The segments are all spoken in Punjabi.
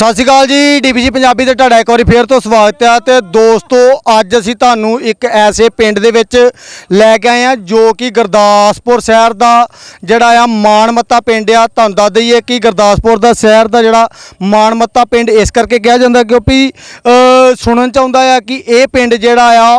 ਸਤਿ ਸ਼੍ਰੀ ਅਕਾਲ ਜੀ ਡੀਬੀਜੀ ਪੰਜਾਬੀ ਤੇ ਤੁਹਾਡਾ ਇੱਕ ਵਾਰੀ ਫੇਰ ਤੋਂ ਸਵਾਗਤ ਹੈ ਤੇ ਦੋਸਤੋ, ਅੱਜ ਅਸੀਂ ਤੁਹਾਨੂੰ ਇੱਕ ਐਸੇ ਪਿੰਡ ਦੇ ਵਿੱਚ ਲੈ ਕੇ ਆਏ ਆ ਜੋ ਕਿ ਗੁਰਦਾਸਪੁਰ ਸ਼ਹਿਰ ਦਾ ਜਿਹੜਾ ਆ ਮਾਨਮੱਤਾ ਪਿੰਡ ਆ। ਤੁਹਾਨੂੰ ਦੱਸ ਦਈਏ ਕਿ ਗੁਰਦਾਸਪੁਰ ਦਾ ਸ਼ਹਿਰ ਦਾ ਜਿਹੜਾ ਮਾਨਮੱਤਾ ਪਿੰਡ ਇਸ ਕਰਕੇ ਕਿਹਾ ਜਾਂਦਾ ਕਿਉਂਕਿ ਸੁਣਨ ਚ ਆਉਂਦਾ ਆ ਕਿ ਇਹ ਪਿੰਡ ਜਿਹੜਾ ਆ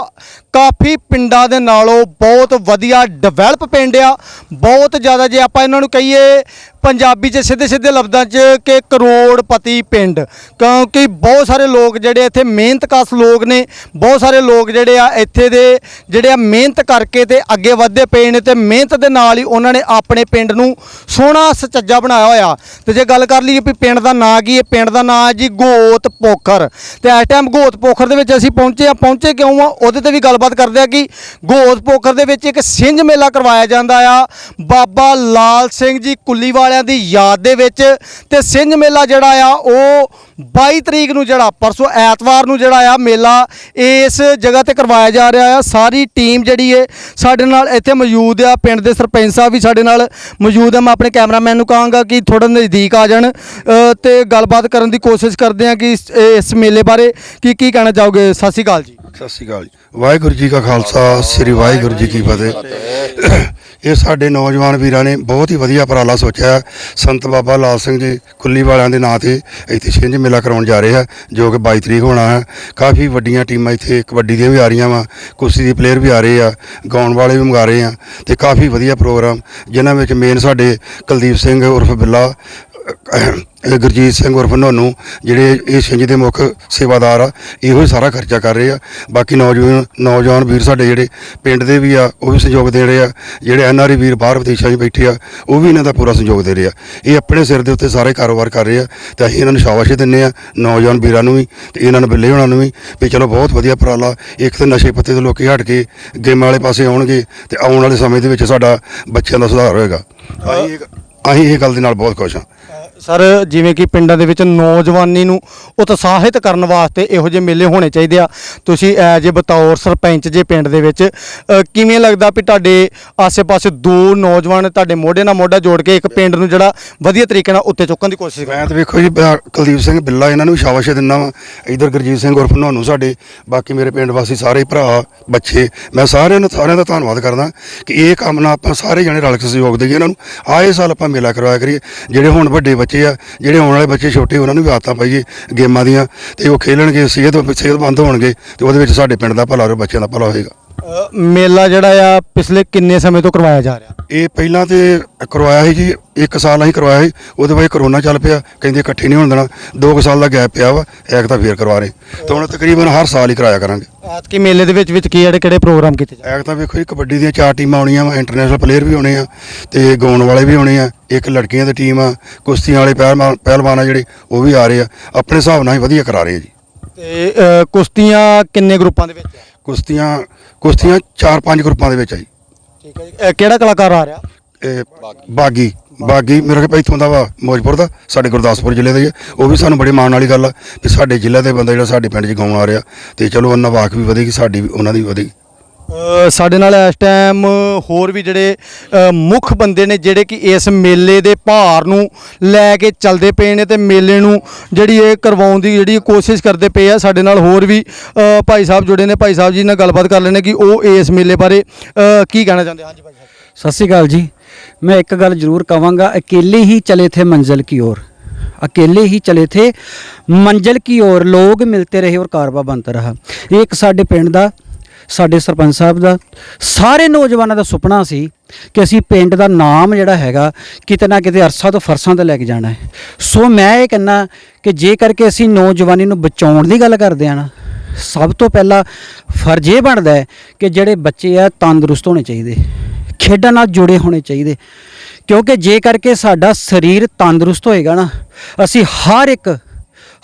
ਕਾਫੀ ਪਿੰਡਾਂ ਦੇ ਨਾਲੋਂ ਬਹੁਤ ਵਧੀਆ ਡਿਵੈਲਪ ਪਿੰਡ ਆ। ਬਹੁਤ ਜ਼ਿਆਦਾ ਜੇ ਆਪਾਂ ਇਹਨਾਂ ਨੂੰ ਕਹੀਏ, ਪੰਜਾਬੀ 'ਚ ਸਿੱਧੇ ਸਿੱਧੇ ਲਫ਼ਜ਼ਾਂ 'ਚ ਕਿ ਕਰੋੜਪਤੀ ਪਿੰਡ। ਕਿਉਂਕਿ ਬਹੁਤ ਸਾਰੇ ਲੋਕ ਜਿਹੜੇ ਇੱਥੇ ਮਿਹਨਤਕਸ਼ ਲੋਕ ਨੇ, ਬਹੁਤ ਸਾਰੇ ਲੋਕ ਜਿਹੜੇ ਆ ਇੱਥੇ ਦੇ ਜਿਹੜੇ ਆ ਮਿਹਨਤ ਕਰਕੇ ਤੇ ਅੱਗੇ ਵਧਦੇ ਪਏ ਨੇ ਤੇ ਮਿਹਨਤ ਦੇ ਨਾਲ ਹੀ ਉਹਨਾਂ ਨੇ ਆਪਣੇ ਪਿੰਡ ਨੂੰ ਸੋਹਣਾ ਸੁਚੱਜਾ ਬਣਾਇਆ ਹੋਇਆ। ਤੇ ਜੇ ਗੱਲ ਕਰ ਲਈਏ ਵੀ ਪਿੰਡ ਦਾ ਨਾਂ ਕੀ ਹੈ, ਪਿੰਡ ਦਾ ਨਾਂ ਹੈ ਜੀ ਗੋਤ ਪੋਖਰ। ਤੇ ਇਸ ਟਾਈਮ ਗੋਤ ਪੋਖਰ ਦੇ ਵਿੱਚ ਅਸੀਂ ਪਹੁੰਚੇ ਆ। ਪਹੁੰਚੇ ਕਿਉਂ ਆ? ਉਹਦੇ ਤੇ ਵੀ ਗੱਲ ਗੱਲਬਾਤ ਕਰਦੇ ਆ ਕਿ ਗੋਦ ਪੋਖਰ ਦੇ ਵਿੱਚ ਇੱਕ ਸਿੰਝ ਮੇਲਾ ਕਰਵਾਇਆ ਜਾਂਦਾ ਆ। ਬਾਬਾ ਲਾਲ ਸਿੰਘ ਜੀ ਕੁੱਲੀ ਵਾਲਿਆਂ ਦੀ ਯਾਦ ਦੇ ਵਿੱਚ ਤੇ ਸਿੰਝ ਮੇਲਾ ਜਿਹੜਾ ਆ, ਉਹ 22 ਤਰੀਕ ਨੂੰ ਜਿਹੜਾ ਪਰਸੋਂ ਐਤਵਾਰ ਨੂੰ ਜਿਹੜਾ ਆ ਮੇਲਾ ਇਸ ਜਗ੍ਹਾ ਤੇ ਕਰਵਾਇਆ ਜਾ ਰਿਹਾ ਆ। ਸਾਰੀ ਟੀਮ ਜਿਹੜੀ ਏ ਸਾਡੇ ਨਾਲ ਇੱਥੇ ਮੌਜੂਦ ਆ। ਪਿੰਡ ਦੇ ਸਰਪੰਚ ਸਾਹਿਬ ਵੀ ਸਾਡੇ ਨਾਲ ਮੌਜੂਦ ਆ। ਮੈਂ ਆਪਣੇ ਕੈਮਰਾਮੈਨ ਨੂੰ ਕਹਾਂਗਾ ਕਿ ਥੋੜਾ ਨਜ਼ਦੀਕ ਆ ਜਾਣ ਅ, ਤੇ ਗੱਲਬਾਤ ਕਰਨ ਦੀ ਕੋਸ਼ਿਸ਼ ਕਰਦੇ ਆ ਕਿ ਇਸ ਮੇਲੇ ਬਾਰੇ ਕੀ ਕੀ ਕਹਿਣਾ ਚਾਹੋਗੇ? ਸਤਿ ਸ਼੍ਰੀ ਅਕਾਲ ਜੀ। ਸਤਿ ਸ਼੍ਰੀ ਅਕਾਲ ਜੀ। ਵਾਹਿਗੁਰੂ ਜੀ ਕਾ ਖਾਲਸਾ ਸ੍ਰੀ ਵਾਹਿਗੁਰੂ ਜੀ ਕੀ ਫਤਿਹ। ਇਹ ਸਾਡੇ ਨੌਜਵਾਨ ਵੀਰਾਂ ਨੇ ਬਹੁਤ ਹੀ ਵਧੀਆ ਉਪਰਾਲਾ ਸੋਚਿਆ ਸੰਤ ਬਾਬਾ ਲਾਲ ਸਿੰਘ ਜੀ ਕੁੱਲੀ ਵਾਲਿਆਂ ਦੇ ਨਾਂ ਤੇ ਇੱਥੇ ਛਿੰਝ ਮੇਲਾ ਕਰਾਉਣ ਜਾ ਰਹੇ ਆ, ਜੋ ਕਿ 22 ਤਰੀਕ ਹੋਣਾ ਹੈ। ਕਾਫੀ ਵੱਡੀਆਂ ਟੀਮਾਂ ਇੱਥੇ ਕਬੱਡੀ ਦੀਆਂ ਵੀ ਆ ਰਹੀਆਂ ਵਾ ਕੁਸ਼ਤੀ ਦੇ ਪਲੇਅਰ ਵੀ ਆ ਰਹੇ ਆ, ਗਾਉਣ ਵਾਲੇ ਵੀ ਮੰਗਾ ਰਹੇ ਆ ਤੇ ਕਾਫੀ ਵਧੀਆ ਪ੍ਰੋਗਰਾਮ ਜਿਨ੍ਹਾਂ ਵਿੱਚ ਮੇਨ ਸਾਡੇ ਕੁਲਦੀਪ ਸਿੰਘ ਉਰਫ ਬਿੱਲਾ ਗੁਰਜੀਤ ਸਿੰਘ ਉਰਫ ਨੋਨੂ ਜਿਹੜੇ ਇਹ ਛਿੰਝ ਦੇ ਮੁੱਖ ਸੇਵਾਦਾਰ ਆ ਇਹੋ ਹੀ ਸਾਰਾ ਖਰਚਾ ਕਰ ਰਹੇ ਆ। ਬਾਕੀ ਨੌਜਵਾਨ ਨੌਜਵਾਨ ਵੀਰ ਸਾਡੇ ਜਿਹੜੇ ਪਿੰਡ ਦੇ ਵੀ ਆ ਉਹ ਵੀ ਸਹਿਯੋਗ ਦੇ ਰਹੇ ਆ। ਜਿਹੜੇ ਐਨਆਰਈ ਵੀਰ ਬਾਹਰ ਵਿਦੇਸ਼ਾਂ 'ਚ ਬੈਠੇ ਆ ਉਹ ਵੀ ਇਹਨਾਂ ਦਾ ਪੂਰਾ ਸਹਿਯੋਗ ਦੇ ਰਹੇ ਆ। ਇਹ ਆਪਣੇ ਸਿਰ ਦੇ ਉੱਤੇ ਸਾਰੇ ਕਾਰੋਬਾਰ ਕਰ ਰਹੇ ਆ ਤੇ ਅਸੀਂ ਇਹਨਾਂ ਨੂੰ ਸ਼ਾਬਾਸ਼ ਦਿੰਦੇ ਆ ਨੌਜਵਾਨ ਵੀਰਾਂ ਨੂੰ ਵੀ ਤੇ ਇਹਨਾਂ ਨੂੰ ਬਿੱਲੇ ਹੋਣਾ ਨੂੰ ਵੀ ਵੀ ਚਲੋ ਬਹੁਤ ਵਧੀਆ ਉਪਰਾਲਾ। ਇੱਕ ਤਾਂ ਨਸ਼ੇ ਪੱਤੇ ਤੋਂ ਲੋਕੀ ਹਟ ਕੇ ਗੇਮਾਂ ਵਾਲੇ ਪਾਸੇ ਆਉਣਗੇ ਤੇ ਆਉਣ ਵਾਲੇ ਸਮੇਂ ਦੇ ਵਿੱਚ ਸਾਡਾ ਬੱਚਿਆਂ ਦਾ ਸੁਧਾਰ ਹੋਏਗਾ। ਅਸੀਂ ਇਹ ਅਸੀਂ ਇਹ ਗੱਲ ਦੇ ਨਾਲ ਬਹੁਤ ਖੁਸ਼ ਹਾਂ। ਸਰ ਜਿਵੇਂ ਕਿ ਪਿੰਡਾਂ ਦੇ ਵਿੱਚ ਨੌਜਵਾਨੀ ਨੂੰ ਉਤਸ਼ਾਹਿਤ ਕਰਨ ਵਾਸਤੇ ਇਹੋ ਜਿਹੇ ਮੇਲੇ ਹੋਣੇ ਚਾਹੀਦੇ ਆ। ਤੁਸੀਂ ਐਜ ਏ ਬਤੌਰ ਸਰਪੰਚ ਜੇ ਪਿੰਡ ਦੇ ਵਿੱਚ ਅ, ਕਿਵੇਂ ਲੱਗਦਾ ਵੀ ਤੁਹਾਡੇ ਆਸੇ-ਪਾਸੇ ਦੋ ਨੌਜਵਾਨ ਤੁਹਾਡੇ ਮੋਢੇ ਨਾਲ ਮੋਢਾ ਜੋੜ ਕੇ ਇੱਕ ਪਿੰਡ ਨੂੰ ਜਿਹੜਾ ਵਧੀਆ ਤਰੀਕੇ ਨਾਲ ਉੱਤੇ ਚੁੱਕਣ ਦੀ ਕੋਸ਼ਿਸ਼ ਕਰ ਮੈਂ ਤਾਂ ਵੇਖੋ ਜੀ ਬ- ਕੁਲਦੀਪ ਸਿੰਘ ਬਿੱਲਾ ਇਹਨਾਂ ਨੂੰ ਵੀ ਸ਼ਾਬਾਸ਼ ਦਿੰਦਾ ਵਾਂ। ਇਧਰ ਗੁਰਜੀਤ ਸਿੰਘ ਉਰਫ ਨੋਨੂ ਸਾਡੇ ਬਾਕੀ ਮੇਰੇ ਪਿੰਡ ਵਾਸੀ ਸਾਰੇ ਭਰਾ ਬੱਚੇ ਮੈਂ ਸਾਰਿਆਂ ਨੂੰ ਸਾਰਿਆਂ ਦਾ ਧੰਨਵਾਦ ਕਰਦਾ ਕਿ ਇਹ ਕੰਮ ਨਾਲ ਆਪਾਂ ਸਾਰੇ ਜਣੇ ਰਲ ਕੇ ਸਹਿਯੋਗ ਦੇਈਏ ਇਹਨਾਂ ਨੂੰ। ਆਏ ਸਾਲ ਆਪਾਂ ਮੇਲਾ ਕਰਵਾਇਆ ਕਰੀਏ ਜਿਹੜੇ ਹੁਣ ਵੱਡੇ ਬੱਚੇ ਬੱਚੇ ਆ, ਜਿਹੜੇ ਆਉਣ ਵਾਲੇ ਬੱਚੇ ਛੋਟੇ, ਉਹਨਾਂ ਨੂੰ ਵੀ ਆਦਤਾਂ ਪਾਈਏ ਗੇਮਾਂ ਦੀਆਂ ਤੇ ਉਹ ਖੇਲਣਗੇ, ਸਿਹਤ ਸਿਹਤਮੰਦ ਹੋਣਗੇ ਤੇ ਉਹਦੇ ਵਿੱਚ ਸਾਡੇ ਪਿੰਡ ਦਾ ਭਲਾ ਹੋਵੇ ਬੱਚਿਆਂ ਦਾ ਭਲਾ ਹੋਏਗਾ। ਮੇਲਾ ਜਿਹੜਾ ਆ ਪਿਛਲੇ ਕਿੰਨੇ ਸਮੇਂ ਤੋਂ ਕਰਵਾਇਆ ਜਾ ਰਿਹਾ? ਇਹ ਪਹਿਲਾਂ ਤੇ ਕਰਵਾਇਆ ਸੀ ਜੀ ਇੱਕ ਸਾਲ ਅਸੀਂ ਕਰਵਾਇਆ ਸੀ ਉਹਦੇ ਬਾਅਦ ਕਰੋਨਾ ਚੱਲ ਪਿਆ ਕਹਿੰਦੇ ਇਕੱਠੇ ਨਹੀਂ ਹੋਣ ਦੇਣਾ ਦੋ ਕੁ ਸਾਲ ਦਾ ਗੈਪ ਪਿਆ ਵਾ ਇੱਕ ਤਾਂ ਫੇਰ ਕਰਵਾ ਰਹੇ। ਤੇ ਹੁਣ ਤਕਰੀਬਨ ਹਰ ਸਾਲ ਹੀ ਕਰਾਇਆ ਕਰਾਂਗੇ। ਐਤਕੀ ਮੇਲੇ ਦੇ ਵਿੱਚ ਵਿੱਚ ਕਿਹੜੇ ਕਿਹੜੇ ਪ੍ਰੋਗਰਾਮ ਕੀਤੇ ਜਾ ਇੱਕ ਤਾਂ ਵੇਖੋ ਜੀ ਕਬੱਡੀ ਦੀਆਂ ਚਾਰ ਟੀਮਾਂ ਆਉਣੀਆਂ ਵਾ ਇੰਟਰਨੈਸ਼ਨਲ ਪਲੇਅਰ ਵੀ ਆਉਣੇ ਆ ਤੇ ਗਾਉਣ ਵਾਲੇ ਵੀ ਆਉਣੇ ਆ ਇੱਕ ਲੜਕੀਆਂ ਦੀ ਟੀਮ ਆ ਕੁਸ਼ਤੀਆਂ ਵਾਲੇ ਪਹਿਲਵਾਨ ਪਹਿਲਵਾਨ ਆ ਜਿਹੜੇ ਉਹ ਵੀ ਆ ਰਹੇ ਆ ਆਪਣੇ ਹਿਸਾਬ ਨਾਲ ਹੀ ਵਧੀਆ ਕਰਾ ਰਹੇ ਆ ਜੀ। ਤੇ ਕੁਸ਼ਤੀਆਂ ਕਿੰਨੇ ਗਰੁੱਪਾਂ ਦੇ ਵਿੱਚ ਕੁਸ਼ਤੀਆਂ ਕੁਸ਼ਤੀਆਂ ਚਾਰ ਪੰਜ ਗਰੁੱਪਾਂ ਦੇ ਵਿੱਚ ਆ ਜੀ। ਠੀਕ ਹੈ ਜੀ। ਕਿਹੜਾ ਕਲਾਕਾਰ ਆ ਰਿਹਾ? ਇਹ ਬਾਗੀ। ਬਾਗੀ ਮੇਰੇ ਕੋਲ ਇੱਥੋਂ ਦਾ ਵਾ ਮੌਜਪੁਰ ਦਾ ਸਾਡੇ ਗੁਰਦਾਸਪੁਰ ਜ਼ਿਲ੍ਹੇ ਦਾ ਹੀ ਆ। ਉਹ ਵੀ ਸਾਨੂੰ ਬੜੀ ਮਾਣ ਵਾਲੀ ਗੱਲ ਆ ਕਿ ਸਾਡੇ ਜ਼ਿਲ੍ਹੇ ਦੇ ਬੰਦਾ ਜਿਹੜਾ ਸਾਡੇ ਪਿੰਡ 'ਚ ਗਾਉਣ ਆ ਰਿਹਾ ਤੇ ਚਲੋ ਉਹਨਾਂ ਵਾਕ ਵੀ ਵਧੇਗੀ ਸਾਡੀ ਵੀ ਉਹਨਾਂ ਦੀ ਵਧੇਗੀ ਸਾਡੇ ਨਾਲ ਇਸ ਟਾਈਮ ਹੋਰ ਵੀ ਜਿਹੜੇ ਅ, ਮੁੱਖ ਬੰਦੇ ਨੇ ਜਿਹੜੇ ਕਿ ਇਸ ਮੇਲੇ ਦੇ ਭਾਰ ਨੂੰ ਲੈ ਕੇ ਚੱਲਦੇ ਪਏ ਨੇ ਤੇ ਮੇਲੇ ਨੂੰ ਜਿਹੜੀ ਇਹ ਕਰਵਾਉਣ ਦੀ ਜਿਹੜੀ ਕੋਸ਼ਿਸ਼ ਕਰਦੇ ਪਏ ਆ ਸਾਡੇ ਨਾਲ ਹੋਰ ਵੀ ਅ, ਭਾਈ ਸਾਹਿਬ ਜੁੜੇ ਨੇ ਭਾਈ ਸਾਹਿਬ ਜੀ ਨਾਲ ਗੱਲਬਾਤ ਕਰ ਲੈਣੇ ਕਿ ਉਹ ਇਸ ਮੇਲੇ ਬਾਰੇ ਅ, ਕੀ ਕਹਿਣਾ ਚਾਹੁੰਦੇ ਹਾਂਜੀ ਭਾਈ ਸਾਹਿਬ ਸਤਿ ਸ਼੍ਰੀ ਅਕਾਲ ਜੀ मैं एक गल जरूर कहूँगा अकेले ही चले थे मंजिल की ओर अकेले ही चले थे मंजिल की ओर लोग मिलते रहे और कारवा बनता रहा ਇਹ ਇੱਕ ਸਾਡੇ ਪਿੰਡ ਦਾ ਸਾਡੇ ਸਰਪੰਚ ਸਾਹਿਬ ਦਾ, ਸਾਰੇ ਨੌਜਵਾਨਾਂ ਦਾ ਸੁਪਨਾ ਸੀ ਕਿ ਅਸੀਂ ਪਿੰਡ ਦਾ ਨਾਮ ਜਿਹੜਾ ਹੈਗਾ ਕਿਤੇ ਨਾ ਕਿਤੇ ਅਰਸਾ ਤੋਂ ਫਰਸਾਂ ਤੇ ਲੈ ਕੇ ਜਾਣਾ ਹੈ। ਸੋ ਮੈਂ ਇਹ ਕਹਿੰਦਾ ਕਿ ਜੇ ਕਰਕੇ ਅਸੀਂ ਨੌਜਵਾਨੀ ਨੂੰ ਬਚਾਉਣ ਦੀ ਗੱਲ ਕਰਦੇ ਆ ਨਾ, ਸਭ ਤੋਂ ਪਹਿਲਾਂ ਫਰਜ਼ ਇਹ ਬਣਦਾ ਹੈ ਕਿ ਜਿਹੜੇ ਬੱਚੇ ਆ ਤੰਦਰੁਸਤ ਹੋਣੇ ਚਾਹੀਦੇ, ਖੇਡਾਂ ਨਾਲ ਜੁੜੇ ਹੋਣੇ ਚਾਹੀਦੇ। ਕਿਉਂਕਿ ਜੇ ਕਰਕੇ ਸਾਡਾ ਸਰੀਰ ਤੰਦਰੁਸਤ ਹੋਏਗਾ ਨਾ, ਅਸੀਂ ਹਰ ਇੱਕ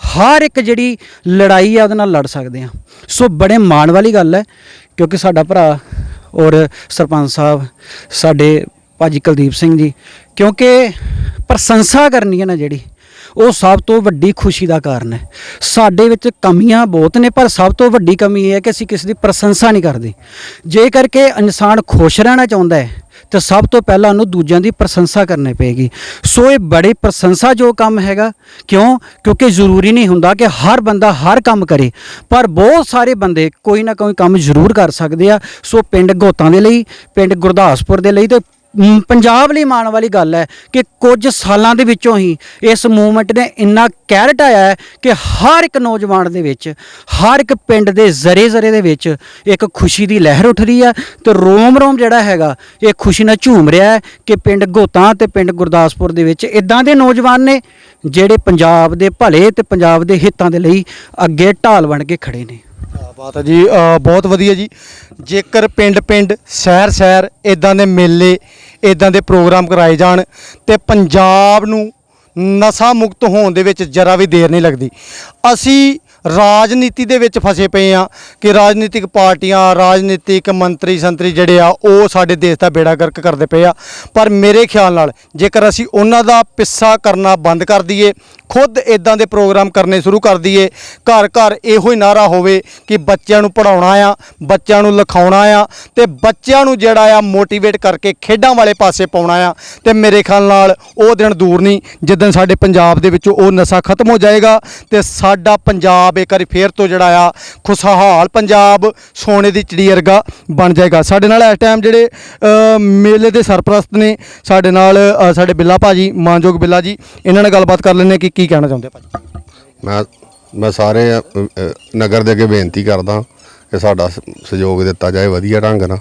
ਹਰ ਇੱਕ ਜਿਹੜੀ ਲੜਾਈ ਆ ਉਹਦੇ ਨਾਲ ਲੜ ਸਕਦੇ ਹਾਂ ਸੋ ਬੜੇ ਮਾਣ ਵਾਲੀ ਗੱਲ ਹੈ, ਕਿਉਂਕਿ ਸਾਡਾ ਭਰਾ ਔਰ ਸਰਪੰਚ ਸਾਹਿਬ, ਸਾਡੇ ਭਾਜੀ ਕੁਲਦੀਪ ਸਿੰਘ ਜੀ, ਕਿਉਂਕਿ ਪ੍ਰਸ਼ੰਸਾ ਕਰਨੀ ਹੈ ਨਾ ਜਿਹੜੀ, ਉਹ ਸਭ ਤੋਂ ਵੱਡੀ ਖੁਸ਼ੀ ਦਾ ਕਾਰਨ ਹੈ। ਸਾਡੇ ਵਿੱਚ ਕਮੀਆਂ ਬਹੁਤ ਨੇ, ਪਰ ਸਭ ਤੋਂ ਵੱਡੀ ਕਮੀ ਇਹ ਹੈ ਕਿ ਅਸੀਂ ਕਿਸੇ ਦੀ ਪ੍ਰਸ਼ੰਸਾ ਨਹੀਂ ਕਰਦੇ। ਜੇ ਕਰਕੇ ਇਨਸਾਨ ਖੁਸ਼ ਰਹਿਣਾ ਚਾਹੁੰਦਾ ਹੈ ਤੇ ਸਭ ਤੋਂ ਪਹਿਲਾਂ ਉਹਨੂੰ ਦੂਜਿਆਂ ਦੀ ਪ੍ਰਸ਼ੰਸਾ ਕਰਨੀ ਪਏਗੀ। ਸੋ ਇਹ ਬੜੇ ਪ੍ਰਸ਼ੰਸਾ ਜੋ ਕੰਮ ਹੈਗਾ। ਕਿਉਂ? ਕਿਉਂਕਿ ਜ਼ਰੂਰੀ ਨਹੀਂ ਹੁੰਦਾ ਕਿ ਹਰ ਬੰਦਾ ਹਰ ਕੰਮ ਕਰੇ। ਪਰ ਬਹੁਤ ਸਾਰੇ ਬੰਦੇ ਕੋਈ ਨਾ ਕੋਈ ਕੰਮ ਜ਼ਰੂਰ ਕਰ ਸਕਦੇ ਆ। ਸੋ ਪਿੰਡ ਗੋਤਾਂ ਦੇ ਲਈ, ਪਿੰਡ ਗੁਰਦਾਸਪੁਰ ਦੇ ਲਈ ਤੇ ਮ, ਪੰਜਾਬ ਲਈ ਮਾਣ ਵਾਲੀ ਗੱਲ ਹੈ ਕਿ ਕੁਝ ਸਾਲਾਂ ਦੇ ਵਿੱਚੋਂ ਹੀ ਇਸ ਮੂਵਮੈਂਟ ਨੇ ਇੰਨਾ ਕਹਿਰ ਢਾਇਆ ਹੈ ਕਿ ਹਰ ਇੱਕ ਨੌਜਵਾਨ ਦੇ ਵਿੱਚ ਹਰ ਇੱਕ ਪਿੰਡ ਦੇ ਜ਼ਰੇ ਜ਼ਰੇ ਦੇ ਵਿੱਚ ਇੱਕ ਖੁਸ਼ੀ ਦੀ ਲਹਿਰ ਉੱਠ ਰਹੀ ਹੈ ਤੇ ਰੋਮ ਰੋਮ ਜਿਹੜਾ ਹੈਗਾ ਇਹ ਖੁਸ਼ੀ ਨਾਲ ਝੂਮ ਰਿਹਾ ਹੈ ਕਿ ਪਿੰਡ ਗੋਤਾਂ ਤੇ ਪਿੰਡ ਗੁਰਦਾਸਪੁਰ ਦੇ ਵਿੱਚ ਇਦਾਂ ਦੇ ਨੌਜਵਾਨ ਨੇ ਜਿਹੜੇ ਪੰਜਾਬ ਦੇ ਭਲੇ ਤੇ ਪੰਜਾਬ ਦੇ ਹਿੱਤਾਂ ਦੇ ਲਈ ਅੱਗੇ ਢਾਲ ਬਣ ਕੇ ਖੜੇ ਨੇ। ਕਿਆ ਬਾਤ ਹੈ ਜੀ ਅ, ਬਹੁਤ ਵਧੀਆ ਜੀ। ਜੇਕਰ ਪਿੰਡ-ਪਿੰਡ ਸ਼ਹਿਰ-ਸ਼ਹਿਰ ਇਦਾਂ ਦੇ ਮੇਲੇ ਇਦਾਂ ਦੇ ਪ੍ਰੋਗਰਾਮ ਕਰਾਏ ਜਾਣ ਤੇ ਪੰਜਾਬ ਨੂੰ ਨਸ਼ਾ ਮੁਕਤ ਹੋਣ ਦੇ ਵਿੱਚ ਜਰਾ ਵੀ ਦੇਰ ਨਹੀਂ ਲੱਗਦੀ। ਅਸੀਂ ਰਾਜਨੀਤੀ ਦੇ ਵਿੱਚ ਫਸੇ ਪਏ ਆ ਕਿ ਰਾਜਨੀਤਿਕ ਪਾਰਟੀਆਂ, ਰਾਜਨੀਤਿਕ ਮੰਤਰੀ ਸੰਤਰੀ ਜਿਹੜੇ ਆ, ਉਹ ਸਾਡੇ ਦੇਸ਼ ਦਾ ਬੇੜਾ ਗਰਕ ਕਰਦੇ ਪਏ ਆ। ਪਰ ਮੇਰੇ ਖਿਆਲ ਨਾਲ ਜੇਕਰ ਅਸੀਂ ਉਹਨਾਂ ਦਾ ਪਿੱਛਾ ਕਰਨਾ ਬੰਦ ਕਰ ਦਈਏ, ਖੁਦ ਇਦਾਂ ਦੇ ਪ੍ਰੋਗਰਾਮ ਕਰਨੇ ਸ਼ੁਰੂ ਕਰ ਦਈਏ ਘਰ ਘਰ ਇਹੋ ਹੀ ਨਾਰਾ ਹੋਵੇ ਕਿ ਬੱਚਿਆਂ ਨੂੰ ਪੜਾਉਣਾ ਆ, ਬੱਚਿਆਂ ਨੂੰ ਲਿਖਾਉਣਾ ਆ ਤੇ ਬੱਚਿਆਂ ਨੂੰ ਜਿਹੜਾ ਆ ਮੋਟੀਵੇਟ ਕਰਕੇ ਖੇਡਾਂ ਵਾਲੇ ਪਾਸੇ ਪਾਉਣਾ ਆ ਤੇ ਮੇਰੇ ਖਿਆਲ ਨਾਲ ਉਹ ਦਿਨ ਦੂਰ ਨਹੀਂ ਜਿੱਦਣ ਸਾਡੇ ਪੰਜਾਬ ਦੇ ਵਿੱਚ ਉਹ ਨਸ਼ਾ ਖਤਮ ਹੋ ਜਾਏਗਾ ਤੇ ਸਾਡਾ ਪੰਜਾਬ ਇੱਕ ਵਾਰੀ ਫੇਰ ਤੋਂ ਜਿਹੜਾ ਆ ਖੁਸ਼ਹਾਲ ਪੰਜਾਬ ਸੋਨੇ ਦੀ ਚਿੜੀ ਵਰਗਾ ਬਣ ਜਾਏਗਾ। ਸਾਡੇ ਨਾਲ ਇਸ ਟਾਈਮ ਜਿਹੜੇ ਮੇਲੇ ਦੇ ਸਰਪ੍ਰਸਤ ਨੇ ਸਾਡੇ ਨਾਲ ਸਾਡੇ ਬਿੱਲਾ ਭਾਜੀ, ਮਾਨਯੋਗ ਬਿੱਲਾ ਜੀ, ਇਹਨਾਂ ਨਾਲ ਗੱਲਬਾਤ ਕਰ ਲੈਂਦੇ ਹਾਂ ਕਿ ਕੀ ਕਹਿਣਾ ਚਾਹੁੰਦੇ ਆ ਭਾਜੀ? ਮੈਂ ਮੈਂ ਸਾਰੇ ਨਗਰ ਦੇ ਅੱਗੇ ਬੇਨਤੀ ਕਰਦਾ ਕਿ ਸਾਡਾ ਸਹਿਯੋਗ ਦਿੱਤਾ ਜਾਏ ਵਧੀਆ ਢੰਗ ਨਾਲ।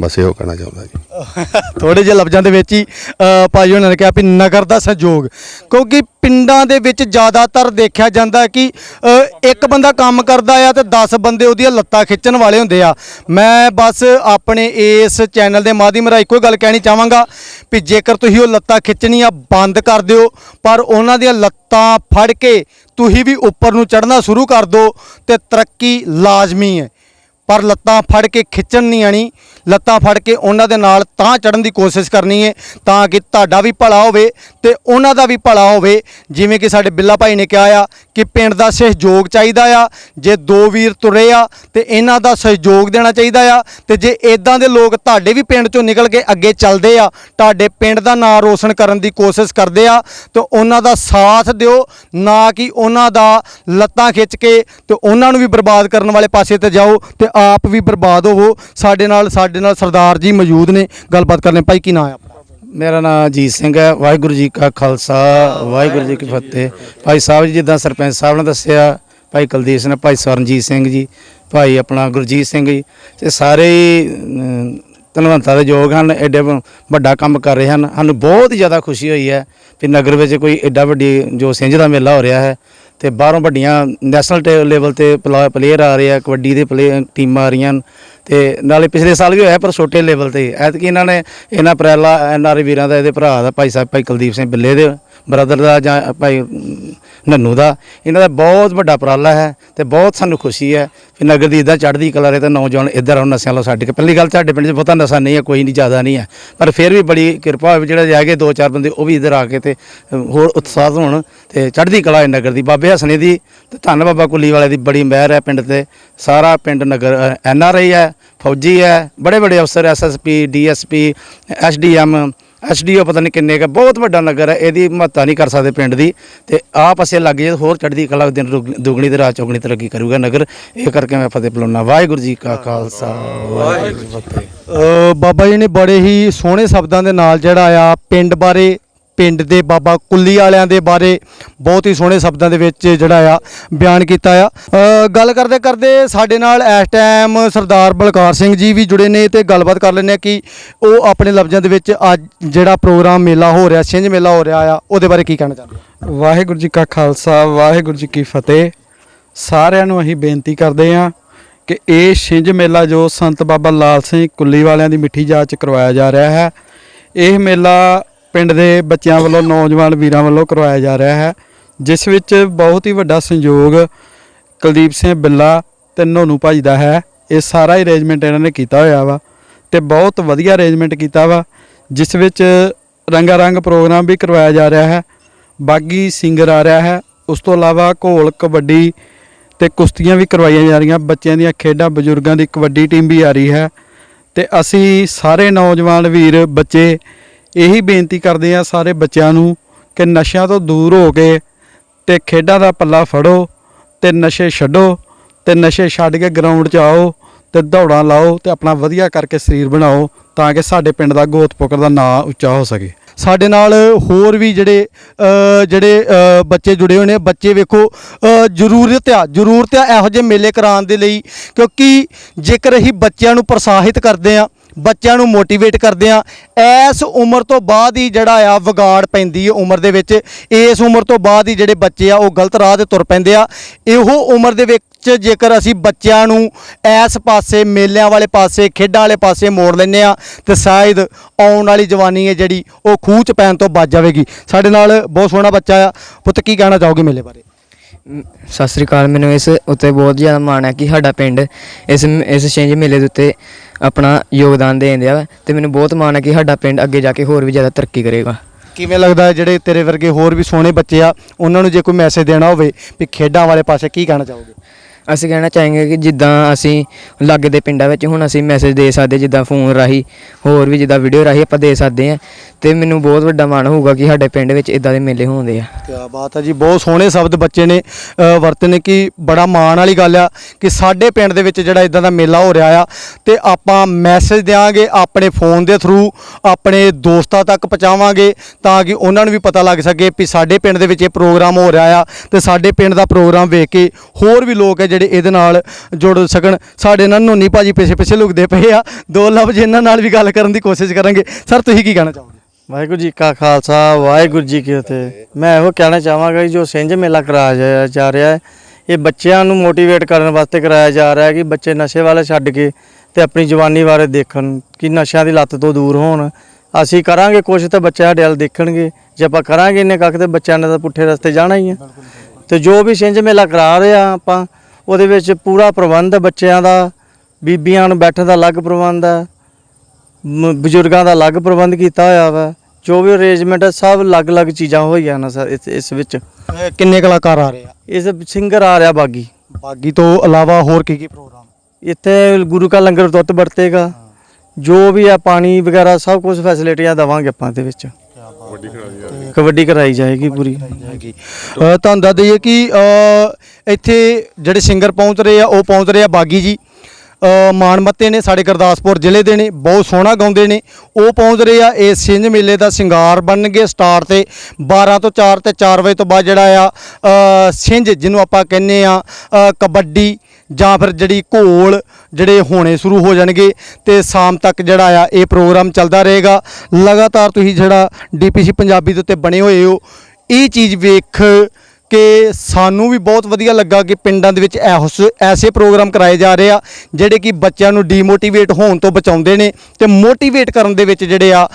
ਬਸ ਇਹੋ ਕਹਿਣਾ ਚਾਹੁੰਦਾ ਜੀ। ਥੋੜੇ ਜਿਹੇ ਲਫ਼ਜ਼ਾਂ ਦੇ ਵਿੱਚ ਹੀ ਅ, ਭਾਜੀ ਉਹਨਾਂ ਨੇ ਕਿਹਾ ਵੀ ਨਗਰ ਦਾ ਸਹਿਯੋਗ। ਕਿਉਂਕਿ ਪਿੰਡਾਂ ਦੇ ਵਿੱਚ ਜ਼ਿਆਦਾਤਰ ਦੇਖਿਆ ਜਾਂਦਾ ਹੈ ਕਿ ਅ, ਇੱਕ ਬੰਦਾ ਕੰਮ ਕਰਦਾ ਆ ਤੇ 10 ਬੰਦੇ ਉਹਦੀਆਂ ਲੱਤਾਂ ਖਿੱਚਣ ਵਾਲੇ ਹੁੰਦੇ ਆ। ਮੈਂ ਬਸ ਆਪਣੇ ਇਸ ਚੈਨਲ ਦੇ ਮਾਧਿਅਮ ਰਾਹੀਂ ਇੱਕੋ ਹੀ ਗੱਲ ਕਹਿਣੀ ਚਾਹਾਂਗਾ ਵੀ ਜੇਕਰ ਤੁਸੀਂ ਉਹ ਲੱਤਾਂ ਖਿੱਚਣੀਆਂ ਬੰਦ ਕਰ ਦਿਓ ਪਰ ਉਹਨਾਂ ਦੀਆਂ ਲੱਤਾਂ ਫੜ ਕੇ ਤੁਸੀਂ ਵੀ ਉੱਪਰ ਨੂੰ ਚੜ੍ਹਨਾ ਸ਼ੁਰੂ ਕਰ ਦਿਓ ਤੇ ਤਰੱਕੀ ਲਾਜ਼ਮੀ ਹੈ। ਪਰ ਲੱਤਾਂ ਫੜ ਕੇ ਖਿੱਚਣ ਨਹੀਂ ਆਣੀ ਲੱਤਾਂ ਫੜ ਕੇ ਉਹਨਾਂ ਦੇ ਨਾਲ ਤਾਂ ਚੜਨ ਦੀ ਕੋਸ਼ਿਸ਼ ਕਰਨੀ ਹੈ ਤਾਂ ਕਿ ਤੁਹਾਡਾ ਵੀ ਭਲਾ ਹੋਵੇ ਤੇ ਉਹਨਾਂ ਦਾ ਵੀ ਭਲਾ ਹੋਵੇ। ਜਿਵੇਂ ਕਿ ਸਾਡੇ ਬਿੱਲਾ ਭਾਈ ਨੇ ਕਿਹਾ ਆ ਕਿ ਪਿੰਡ ਦਾ ਸਹਿਯੋਗ ਚਾਹੀਦਾ ਆ, ਜੇ ਦੋ ਵੀਰ ਤੁਰੇ ਆ ਤੇ ਇਹਨਾਂ ਦਾ ਸਹਿਯੋਗ ਦੇਣਾ ਚਾਹੀਦਾ ਆ, ਤੇ ਜੇ ਇਦਾਂ ਦੇ ਲੋਕ ਤੁਹਾਡੇ ਵੀ ਪਿੰਡ ਚੋਂ ਨਿਕਲ ਕੇ ਅੱਗੇ ਚੱਲਦੇ ਆ, ਤੁਹਾਡੇ ਪਿੰਡ ਦਾ ਨਾਂ ਰੋਸ਼ਨ ਕਰਨ ਦੀ ਕੋਸ਼ਿਸ਼ ਕਰਦੇ ਆ, ਤੇ ਉਹਨਾਂ ਦਾ ਸਾਥ ਦਿਓ, ਨਾ ਕਿ ਉਹਨਾਂ ਦਾ ਲੱਤਾਂ ਖਿੱਚ ਕੇ ਤੇ ਉਹਨਾਂ ਨੂੰ ਵੀ ਬਰਬਾਦ ਕਰਨ ਵਾਲੇ ਪਾਸੇ ਤੇ ਜਾਓ ਤੇ ਆਪ ਵੀ ਬਰਬਾਦ ਹੋਵੋ। ਸਾਡੇ ਨਾਲ ਸਾਡੇ ਨਾਲ ਸਰਦਾਰ ਜੀ ਮੌਜੂਦ ਨੇ। ਗੱਲਬਾਤ ਕਰਨੇ ਭਾਈ ਕੀ ਨਾਂ ਹੈ ਆਪਣਾ? ਮੇਰਾ ਨਾਮ ਅਜੀਤ ਸਿੰਘ ਹੈ। ਵਾਹਿਗੁਰੂ ਜੀ ਕਾ ਖਾਲਸਾ ਵਾਹਿਗੁਰੂ ਜੀ ਕੀ ਫਤਿਹ। ਭਾਈ ਸਾਹਿਬ ਜੀ ਜਿੱਦਾਂ ਸਰਪੰਚ ਸਾਹਿਬ ਨੇ ਦੱਸਿਆ ਭਾਈ ਕੁਲਦੀਪ ਸਿੰਘ ਭਾਈ ਸਵਰਨਜੀਤ ਸਿੰਘ ਜੀ ਭਾਈ ਆਪਣਾ ਗੁਰਜੀਤ ਸਿੰਘ ਜੀ ਤੇ ਸਾਰੇ ਹੀ ਅਮ, ਦੇ ਯੋਗ ਹਨ ਐਡੇ ਵੱਡਾ ਕੰਮ ਕਰ ਰਹੇ ਹਨ। ਸਾਨੂੰ ਬਹੁਤ ਹੀ ਜ਼ਿਆਦਾ ਖੁਸ਼ੀ ਹੋਈ ਹੈ ਕਿ ਨਗਰ ਵਿੱਚ ਕੋਈ ਐਡਾ ਵੱਡੀ ਜੋ ਸਿੰਝ ਦਾ ਮੇਲਾ ਹੋ ਰਿਹਾ ਹੈ ਤੇ ਬਾਹਰੋਂ ਵੱਡੀਆਂ ਨੈਸ਼ਨਲ ਟੇ- ਲੈਵਲ ਤੇ ਪਲਾ- ਪਲੇਅਰ ਆ ਰਹੇ ਆ ਕਬੱਡੀ ਦੇ ਪਲੇ ਟੀਮਾਂ ਆ ਰਹੀਆਂ ਹਨ। ਤੇ ਨਾਲੇ ਪਿਛਲੇ ਸਾਲ ਵੀ ਹੋਇਆ ਪਰ ਛੋਟੇ ਲੈਵਲ ਤੇ ਐਤਕੀ ਇਹਨਾਂ ਨੇ ਇਹਨਾਂ ਪ੍ਰੈਲਾ ਐਨਆਰ ਵੀਰਾਂ ਦਾ ਇਹਦੇ ਭਰਾ ਦਾ ਭਾਈ ਸਾਹਿਬ ਭਾਈ ਕੁਲਦੀਪ ਸਿੰਘ ਬਿੱਲੇ ਦੇ ਬ੍ਰਦਰ ਦਾ ਜਾਂ ਭਾਈ ਅਮ, ਨੰਨੂ ਦਾ ਇਹਨਾਂ ਦਾ ਬਹੁਤ ਵੱਡਾ ਉਪਰਾਲਾ ਹੈ ਤੇ ਬਹੁਤ ਸਾਨੂੰ ਖੁਸ਼ੀ ਹੈ ਕਿ ਨਗਰ ਦੀ ਇਦਾਂ ਚੜ੍ਹਦੀ ਕਲਾ ਰਹੇ ਤਾਂ ਨੌਜਵਾਨ ਇੱਧਰ ਆਉਣ ਨਸ਼ਿਆਂ ਲੋ ਛੱਡ ਕੇ। ਪਹਿਲੀ ਗੱਲ ਸਾਡੇ ਪਿੰਡ 'ਚ ਬਹੁਤਾ ਨਸ਼ਾ ਨਹੀਂ ਹੈ ਕੋਈ ਨਹੀਂ ਜ਼ਿਆਦਾ ਨਹੀਂ ਹੈ। ਪਰ ਫਿਰ ਵੀ ਬੜੀ ਕਿਰਪਾ ਹੋਵੇ ਜਿਹੜਾ ਜਾਗੇ ਦੋ ਚਾਰ ਬੰਦੇ ਉਹ ਵੀ ਇੱਧਰ ਆ ਕੇ ਤੇ ਹੋਰ ਉਤਸ਼ਾਹ ਹੋਣ ਤੇ ਚੜ੍ਹਦੀ ਕਲਾ ਹੈ ਨਗਰ ਦੀ। ਬਾਬੇ ਹਸਨੇ ਦੀ ਤੇ ਧੰਨ ਬਾਬਾ ਕੁੱਲੀ ਵਾਲੇ ਦੀ ਬੜੀ ਮਿਹਰ ਹੈ ਪਿੰਡ ਤੇ। ਸਾਰਾ ਪਿੰਡ ਨਗਰ ਐਨ ਆਰ ਆਈ ਹੈ। ਫੌਜੀ ਹੈ ਬੜੇ ਬੜੇ ਅਫਸਰ ਐਸਐਸਪੀ ਡੀਐਸਪੀ ਐਸਡੀਐਮ ਐਸਡੀਓ ਪਤਾ ਨਹੀਂ ਕਿੰਨੇ ਕਾ ਬਹੁਤ ਵੱਡਾ ਨਗਰ ਹੈ ਇਹਦੀ ਮਹੱਤਤਾ ਨਹੀਂ ਕਰ ਸਕਦੇ ਪਿੰਡ ਦੀ। ਤੇ ਆਪ ਅਸੀਂ ਲੱਗ ਜੇ ਹੋਰ ਚੜ੍ਹਦੀ ਕਲਾ ਦਿਨ ਦੁਗ- ਦੁਗਣੀ ਤੇ ਰਾਤ ਚੌਗਣੀ ਤਰੱਕੀ ਕਰੂਗਾ ਨਗਰ। ਇਹ ਕਰਕੇ ਮੈਂ ਫਤਿਹ ਬੁਲਾਉਣਾ ਵਾਹਿਗੁਰੂ ਜੀ ਕਾ ਖਾਲਸਾ। ਵਾਹਿਗੁਰੂ ਜੀ ਕੀ ਫਤਿਹ। ਅ, ਬਾਬਾ ਜੀ ਨੇ ਬੜੇ ਹੀ ਸੋਹਣੇ ਸ਼ਬਦਾਂ ਦੇ ਨਾਲ ਜਿਹੜਾ ਆ ਪਿੰਡ ਬਾਰੇ ਪਿੰਡ ਦੇ ਬਾਬਾ ਕੁੱਲੀ ਵਾਲਿਆਂ ਦੇ ਬਾਰੇ ਬਹੁਤ ਹੀ ਸੋਹਣੇ ਸ਼ਬਦਾਂ ਦੇ ਵਿੱਚ ਜਿਹੜਾ ਆ ਬਿਆਨ ਕੀਤਾ ਆ। ਗੱਲ ਕਰਦੇ ਕਰਦੇ ਸਾਡੇ ਨਾਲ ਇਸ ਟਾਈਮ ਸਰਦਾਰ ਬਲਕਾਰ ਸਿੰਘ ਜੀ ਵੀ ਜੁੜੇ ਨੇ ਤੇ ਗੱਲਬਾਤ ਕਰ ਲੈਂਦੇ ਆ ਕਿ ਉਹ ਆਪਣੇ ਲਫ਼ਜ਼ਾਂ ਦੇ ਵਿੱਚ ਅੱਜ ਜਿਹੜਾ ਪ੍ਰੋਗਰਾਮ ਮੇਲਾ ਹੋ ਰਿਹਾ, ਛਿੰਝ ਮੇਲਾ ਹੋ ਰਿਹਾ ਆ, ਉਹਦੇ ਬਾਰੇ ਕੀ ਕਹਿਣਾ ਚਾਹੁੰਦੇ ਵਾਹਿਗੁਰੂ ਜੀ ਕਾ ਖਾਲਸਾ, ਵਾਹਿਗੁਰੂ ਜੀ ਕੀ ਫਤਿਹ। ਸਾਰਿਆਂ ਨੂੰ ਅਸੀਂ ਬੇਨਤੀ ਕਰਦੇ ਹਾਂ ਕਿ ਇਹ ਛਿੰਝ ਮੇਲਾ ਜੋ ਸੰਤ ਬਾਬਾ ਲਾਲ ਸਿੰਘ ਕੁੱਲੀ ਵਾਲਿਆਂ ਦੀ ਮਿੱਠੀ ਜਾਚ ਕਰਵਾਇਆ ਜਾ ਰਿਹਾ ਹੈ, ਇਹ ਮੇਲਾ ਪਿੰਡ ਦੇ ਬੱਚਿਆਂ ਵੱਲੋਂ, ਨੌਜਵਾਨ ਵੀਰਾਂ ਵੱਲੋਂ ਕਰਵਾਇਆ ਜਾ ਰਿਹਾ ਹੈ, ਜਿਸ ਵਿੱਚ ਬਹੁਤ ਹੀ ਵੱਡਾ ਸੰਯੋਗ ਕੁਲਦੀਪ ਸਿੰਘ ਬਿੱਲਾ ਤੇ ਨੋਨੂ ਭਾਜੀ ਦਾ ਹੈ। ਇਹ ਸਾਰਾ ਅਰੇਂਜਮੈਂਟ ਇਹਨਾਂ ਨੇ ਕੀਤਾ ਹੋਇਆ ਵਾ ਤੇ ਬਹੁਤ ਵਧੀਆ ਅਰੇਂਜਮੈਂਟ ਕੀਤਾ ਵਾ, ਜਿਸ ਵਿੱਚ ਰੰਗਾ ਰੰਗ ਪ੍ਰੋਗਰਾਮ ਵੀ ਕਰਵਾਇਆ ਜਾ ਰਿਹਾ ਹੈ। ਬਾਗੀ ਸਿੰਗਰ ਆ ਰਿਹਾ ਹੈ। ਉਸ ਤੋਂ ਇਲਾਵਾ ਘੋਲ, ਕਬੱਡੀ ਤੇ ਕੁਸ਼ਤੀਆਂ ਵੀ ਕਰਵਾਈਆਂ ਜਾ ਰਹੀਆਂ। ਬੱਚਿਆਂ ਦੀਆਂ ਖੇਡਾਂ, ਬਜ਼ੁਰਗਾਂ ਦੀ ਕਬੱਡੀ ਟੀਮ ਵੀ ਆ ਰਹੀ ਹੈ ਤੇ ਅਸੀਂ ਸਾਰੇ ਨੌਜਵਾਨ ਵੀਰ, ਬੱਚੇ ਇਹੀ ਬੇਨਤੀ ਕਰਦੇ ਆ ਸਾਰੇ ਬੱਚਿਆਂ ਨੂੰ ਕਿ ਨਸ਼ਿਆਂ ਤੋਂ ਦੂਰ ਹੋ ਕੇ ਤੇ ਖੇਡਾਂ ਦਾ ਪੱਲਾ ਫੜੋ ਤੇ ਨਸ਼ੇ ਛੱਡੋ ਤੇ ਨਸ਼ੇ ਛੱਡ ਕੇ ਗਰਾਊਂਡ 'ਚ ਆਓ ਤੇ ਦੌੜਾਂ ਲਾਓ ਤੇ ਆਪਣਾ ਵਧੀਆ ਕਰਕੇ ਸਰੀਰ ਬਣਾਓ ਤਾਂ ਕਿ ਸਾਡੇ ਪਿੰਡ ਦਾ ਗੋਤ ਪੁਕਰ ਦਾ ਨਾਂ ਉੱਚਾ ਹੋ ਸਕੇ। ਸਾਡੇ ਨਾਲ ਹੋਰ ਵੀ ਜਿਹੜੇ ਜਿਹੜੇ ਬੱਚੇ ਜੁੜੇ ਹੋਏ ਨੇ, ਬੱਚੇ ਵੇਖੋ ਜ਼ਰੂਰਤ ਆ ਜ਼ਰੂਰਤ ਆ ਇਹੋ ਜਿਹੇ ਮੇਲੇ ਕਰਾਉਣ ਦੇ ਲਈ ਕਿਉਂਕਿ ਜੇਕਰ ਅਸੀਂ ਬੱਚਿਆਂ ਨੂੰ ਪ੍ਰੋਤਸਾਹਿਤ ਕਰਦੇ ਆ ਬੱਚਿਆਂ ਨੂੰ ਮੋਟੀਵੇਟ ਕਰਦੇ ਆ। ਇਸ ਉਮਰ ਤੋਂ ਬਾਅਦ ਹੀ ਜਿਹੜਾ ਆ ਵਿਗਾੜ ਪੈਂਦੀ ਹੈ ਉਮਰ ਦੇ ਵਿੱਚ। ਇਸ ਉਮਰ ਤੋਂ ਬਾਅਦ ਹੀ ਜਿਹੜੇ ਬੱਚੇ ਆ, ਉਹ ਗਲਤ ਰਾਹ ਤੇ ਤੁਰ ਪੈਂਦੇ ਆ। ਇਹੋ ਉਮਰ ਦੇ ਵਿੱਚ ਜੇਕਰ ਅਸੀਂ ਬੱਚਿਆਂ ਨੂੰ ਇਸ ਪਾਸੇ, ਮੇਲਿਆਂ ਵਾਲੇ ਪਾਸੇ, ਖੇਡਾਂ ਵਾਲੇ ਪਾਸੇ ਮੋੜ ਲੈਂਦੇ ਆ, ਤੇ ਸ਼ਾਇਦ ਆਉਣ ਵਾਲੀ ਜਵਾਨੀ ਹੈ ਜਿਹੜੀ, ਉਹ ਖੂਹ ਚ ਪੈਣ ਤੋਂ ਬਚ ਜਾਵੇਗੀ। ਸਾਡੇ ਨਾਲ ਬਹੁਤ ਸੋਹਣਾ ਬੱਚਾ ਆ। ਪੁੱਤ, ਕੀ ਕਹਿਣਾ ਚਾਹੋਗੇ ਮੇਲੇ ਬਾਰੇ? ਸਤਿ ਸ੍ਰੀ ਅਕਾਲ। ਮੈਨੂੰ ਇਸ ਉੱਤੇ ਬਹੁਤ ਜ਼ਿਆਦਾ ਮਾਣ ਹੈ ਕਿ ਸਾਡਾ ਪਿੰਡ ਇਸ ਇਸ ਛਿੰਝ ਮੇਲੇ ਦੇ ਉੱਤੇ ਆਪਣਾ ਯੋਗਦਾਨ ਦੇਣ ਦਿਆ ਵਾ ਤੇ ਮੈਨੂੰ ਬਹੁਤ ਮਾਣ ਹੈ ਕਿ ਸਾਡਾ ਪਿੰਡ ਅੱਗੇ ਜਾ ਕੇ ਹੋਰ ਵੀ ਜ਼ਿਆਦਾ ਤਰੱਕੀ ਕਰੇਗਾ। ਕਿਵੇਂ ਲੱਗਦਾ ਜਿਹੜੇ ਤੇਰੇ ਵਰਗੇ ਹੋਰ ਵੀ ਸੋਹਣੇ ਬੱਚੇ ਆ, ਉਹਨਾਂ ਨੂੰ ਜੇ ਕੋਈ ਮੈਸੇਜ ਦੇਣਾ ਹੋਵੇ ਵੀ ਖੇਡਾਂ ਵਾਲੇ ਪਾਸੇ ਕੀ ਕਹਿਣਾ ਚਾਹੋਗੇ? ਅਸੀਂ ਕਹਿਣਾ ਚਾਹਾਂਗੇ ਕਿ ਜਿੱਦਾਂ ਅਸੀਂ ਲਾਗੇ ਦੇ ਪਿੰਡਾਂ ਵਿੱਚ ਹੁਣ ਅਸੀਂ ਮੈਸੇਜ ਦੇ ਸਕਦੇ, ਜਿੱਦਾਂ ਫੋਨ ਰਾਹੀਂ, ਹੋਰ ਵੀ ਜਿੱਦਾਂ ਵੀਡੀਓ ਰਾਹੀਂ ਆਪਾਂ ਦੇ ਸਕਦੇ ਹਾਂ। ਤੇ ਮੈਨੂੰ ਬਹੁਤ ਵੱਡਾ ਮਾਣ ਹੋਊਗਾ ਕਿ ਸਾਡੇ ਪਿੰਡ ਵਿੱਚ ਇਦਾਂ ਦੇ ਮੇਲੇ ਹੁੰਦੇ ਆ। ਕਿਆ ਬਾਤ ਹੈ ਜੀ, ਬਹੁਤ ਸੋਹਣੇ ਸ਼ਬਦ ਬੱਚੇ ਨੇ ਵਰਤੇ ਨੇ ਕਿ ਬੜਾ ਮਾਣ ਵਾਲੀ ਗੱਲ ਆ ਕਿ ਸਾਡੇ ਪਿੰਡ ਦੇ ਵਿੱਚ ਜਿਹੜਾ ਇਦਾਂ ਦਾ ਮੇਲਾ ਹੋ ਰਿਹਾ ਆ, ਤੇ ਆਪਾਂ ਮੈਸੇਜ ਦਿਆਂਗੇ ਆਪਣੇ ਫੋਨ ਦੇ ਥਰੂ ਆਪਣੇ ਦੋਸਤਾਂ ਤੱਕ ਪਹੁੰਚਾਵਾਂਗੇ ਤਾਂ ਕਿ ਉਹਨਾਂ ਨੂੰ ਵੀ ਪਤਾ ਲੱਗ ਸਕੇ ਵੀ ਸਾਡੇ ਪਿੰਡ ਦੇ ਵਿੱਚ ਇਹ ਪ੍ਰੋਗਰਾਮ ਹੋ ਰਿਹਾ ਆ, ਤੇ ਸਾਡੇ ਪਿੰਡ ਦਾ ਪ੍ਰੋਗਰਾਮ ਵੇਖ ਕੇ ਹੋਰ ਵੀ ਲੋਕ ਹੈ ਜਿਹੜੇ ਇਹਦੇ ਨਾਲ ਜੁੜ ਸਕਣ। ਸਾਡੇ ਨਾਲ ਨੋਨੀ ਭਾਜੀ ਪਿੱਛੇ ਪਿੱਛੇ ਲੁਕਦੇ ਪਏ ਆ। ਦੋ ਲਫ਼ਜ਼ ਇਹਨਾਂ ਨਾਲ ਵੀ ਗੱਲ ਕਰਨ ਦੀ ਕੋਸ਼ਿਸ਼ ਕਰਾਂਗੇ। ਸਰ, ਤੁਸੀਂ ਕੀ ਕਹਿਣਾ ਚਾਹੋਗੇ? ਵਾਹਿਗੁਰੂ ਜੀ ਕਾ ਖਾਲਸਾ, ਵਾਹਿਗੁਰੂ ਜੀ ਕੀ ਫਤਿਹ। ਮੈਂ ਇਹੋ ਕਹਿਣਾ ਚਾਹਾਂਗਾ ਕਿ ਜੋ ਸਿੰਝ ਮੇਲਾ ਕਰਾਇਆ ਜਾ- ਰਿਹਾ ਹੈ, ਇਹ ਬੱਚਿਆਂ ਨੂੰ ਮੋਟੀਵੇਟ ਕਰਨ ਵਾਸਤੇ ਕਰਾਇਆ ਜਾ ਰਿਹਾ ਹੈ ਕਿ ਬੱਚੇ ਨਸ਼ੇ ਵਾਲੇ ਛੱਡ ਕੇ ਤੇ ਆਪਣੀ ਜਵਾਨੀ ਬਾਰੇ ਦੇਖਣ, ਕਿ ਨਸ਼ਿਆਂ ਦੀ ਲੱਤ ਤੋਂ ਦੂਰ ਹੋਣ। ਅਸੀਂ ਕਰਾਂਗੇ ਕੁਛ ਤਾਂ ਬੱਚੇ ਸਾਡੇ ਵੱਲ ਦੇਖਣਗੇ। ਜੇ ਆਪਾਂ ਕਰਾਂਗੇ ਇੰਨੇ ਕੱਖ ਤੇ ਬੱਚਿਆਂ ਨੇ ਤਾਂ ਪੁੱਠੇ ਰਸਤੇ ਜਾਣਾ ਹੀ ਆ। ਤੇ ਜੋ ਵੀ ਸਿੰਝ ਮੇਲਾ ਕਰਾ ਰਹੇ ਆ ਆਪਾਂ ਉਹਦੇ ਵਿੱਚ ਪੂਰਾ ਪ੍ਰਬੰਧ ਬੱਚਿਆਂ ਦਾ ਬੀਬੀਆਂ ਨੂੰ ਬੈਠਣ ਦਾ ਅਲੱਗ ਪ੍ਰਬੰਧ ਹੈ ਬਜ਼ੁਰਗਾਂ ਦਾ ਅਲੱਗ ਪ੍ਰਬੰਧ ਕੀਤਾ ਹੋਇਆ ਵਾ ਜੋ ਵੀ ਅਰੇਂਜਮੈਂਟ ਹੈ ਸਭ ਅਲੱਗ-ਅਲੱਗ ਚੀਜ਼ਾਂ ਹੋਈਆਂ ਨੇ ਸਰ ਇਸ ਇਸ ਵਿੱਚ। ਕਿੰਨੇ ਕਲਾਕਾਰ ਆ ਰਹੇ ਆ? ਇਸ ਸਿੰਗਰ ਆ ਰਿਹਾ ਬਾਗੀ। ਬਾਗੀ ਤੋਂ ਇਲਾਵਾ ਹੋਰ ਕੀ ਕੀ ਪ੍ਰੋਗਰਾਮ? ਇੱਥੇ ਗੁਰੂ ਕਾ ਲੰਗਰ ਦੁੱਧ ਵਰਤੇਗਾ ਜੋ ਵੀ ਆ ਪਾਣੀ ਵਗੈਰਾ ਸਭ ਕੁਝ ਫੈਸਿਲਿਟੀਆਂ ਦਵਾਂਗੇ ਆਪਾਂ ਦੇ ਵਿੱਚ। ਕਬੱਡੀ ਕਰਾਈ ਜਾਏਗੀ ਪੂਰੀ। ਹੈਗੀ ਅ, ਤੁਹਾਨੂੰ ਦੱਸ ਦਈਏ ਕਿ ਅ, ਇੱਥੇ ਜਿਹੜੇ ਸਿੰਗਰ ਪਹੁੰਚ ਰਹੇ ਆ ਉਹ ਪਹੁੰਚ ਰਹੇ ਆ ਬਾਗੀ ਜੀ। ਅ, ਮਾਣਮੱਤੇ ਨੇ ਸਾਡੇ ਗੁਰਦਾਸਪੁਰ ਜ਼ਿਲ੍ਹੇ ਦੇ ਨੇ ਬਹੁਤ ਸੋਹਣਾ ਗਾਉਂਦੇ ਨੇ। ਉਹ ਪਹੁੰਚ ਰਹੇ ਆ ਇਸ ਸਿੰਝ ਮੇਲੇ ਦਾ ਸ਼ਿੰਗਾਰ ਬਣਨਗੇ ਸਟਾਰਟ ਤੇ 12 ਤੋਂ 4 ਤੇ 4 ਵਜੇ ਤੋਂ ਬਾਅਦ ਜਿਹੜਾ ਆ ਅ, ਸਿੰਝ ਜਿਹਨੂੰ ਆਪਾਂ ਕਹਿੰਦੇ ਆ ਅ, ਕਬੱਡੀ ਜਾਂ ਫਿਰ ਜਿਹੜੀ ਘੋਲ ਜਿਹੜੇ ਹੋਣੇ ਸ਼ੁਰੂ ਹੋ ਜਾਣਗੇ ਤੇ ਸ਼ਾਮ ਤੱਕ ਜਿਹੜਾ ਆ ਇਹ ਪ੍ਰੋਗਰਾਮ ਚੱਲਦਾ ਰਹੇਗਾ। ਲਗਾਤਾਰ ਤੁਸੀਂ ਜਿਹੜਾ ਡੀਪੀਸੀ ਪੰਜਾਬੀ ਦੇ ਉੱਤੇ ਬਣੇ ਹੋਏ ਹੋ, ਇਹ ਚੀਜ਼ ਵੇਖ ਕਿ ਸਾਨੂੰ ਵੀ ਬਹੁਤ ਵਧੀਆ ਲੱਗਾ ਕਿ ਪਿੰਡਾਂ ਦੇ ਵਿੱਚ ਇਹੋ ਐਸੇ ਪ੍ਰੋਗਰਾਮ ਕਰਾਏ ਜਾ ਰਹੇ ਆ, ਜਿਹੜੇ ਕਿ ਬੱਚਿਆਂ ਨੂੰ ਡੀਮੋਟੀਵੇਟ ਹੋਣ ਤੋਂ ਬਚਾਉਂਦੇ ਨੇ ਤੇ ਮੋਟੀਵੇਟ ਕਰਨ ਦੇ ਵਿੱਚ ਜਿਹੜੇ ਆ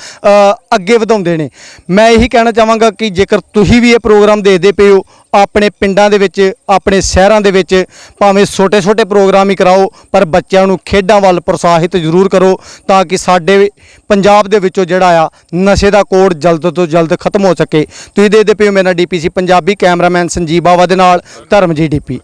ਅੱਗੇ ਵਧਾਉਂਦੇ ਨੇ। ਮੈਂ ਇਹੀ ਕਹਿਣਾ ਚਾਹਾਂਗਾ ਕਿ ਜੇਕਰ ਤੁਸੀਂ ਵੀ ਇਹ ਪ੍ਰੋਗਰਾਮ ਦੇਖਦੇ ਪਏ ਹੋ, ਆਪਣੇ ਪਿੰਡਾਂ ਦੇ ਵਿੱਚ, ਆਪਣੇ ਸ਼ਹਿਰਾਂ ਦੇ ਵਿੱਚ, ਭਾਵੇਂ ਛੋਟੇ-ਛੋਟੇ ਪ੍ਰੋਗਰਾਮ ਹੀ ਕਰਾਓ, ਪਰ ਬੱਚਿਆਂ ਨੂੰ ਖੇਡਾਂ ਵੱਲ ਪ੍ਰੋਤਸਾਹਿਤ ਜ਼ਰੂਰ ਕਰੋ, ਤਾਂ ਕਿ ਸਾਡੇ ਪੰਜਾਬ ਦੇ ਵਿੱਚੋਂ ਜਿਹੜਾ ਆ, ਨਸ਼ੇ ਦਾ ਕੋੜ ਜਲਦ ਤੋਂ ਜਲਦ ਖਤਮ ਹੋ ਸਕੇ। ਤੁਸੀਂ ਦੇਖਦੇ ਪਏ ਹੋ ਮੇਰਾ ਡੀਪੀਸੀ ਪੰਜਾਬੀ ਕੈਮਰਾਮੈਨ। ਸੰਜੀਵ ਬਾਵਾ ਦੇ ਨਾਲ ਧਰਮਜੀਤ ਡੀਪੀ।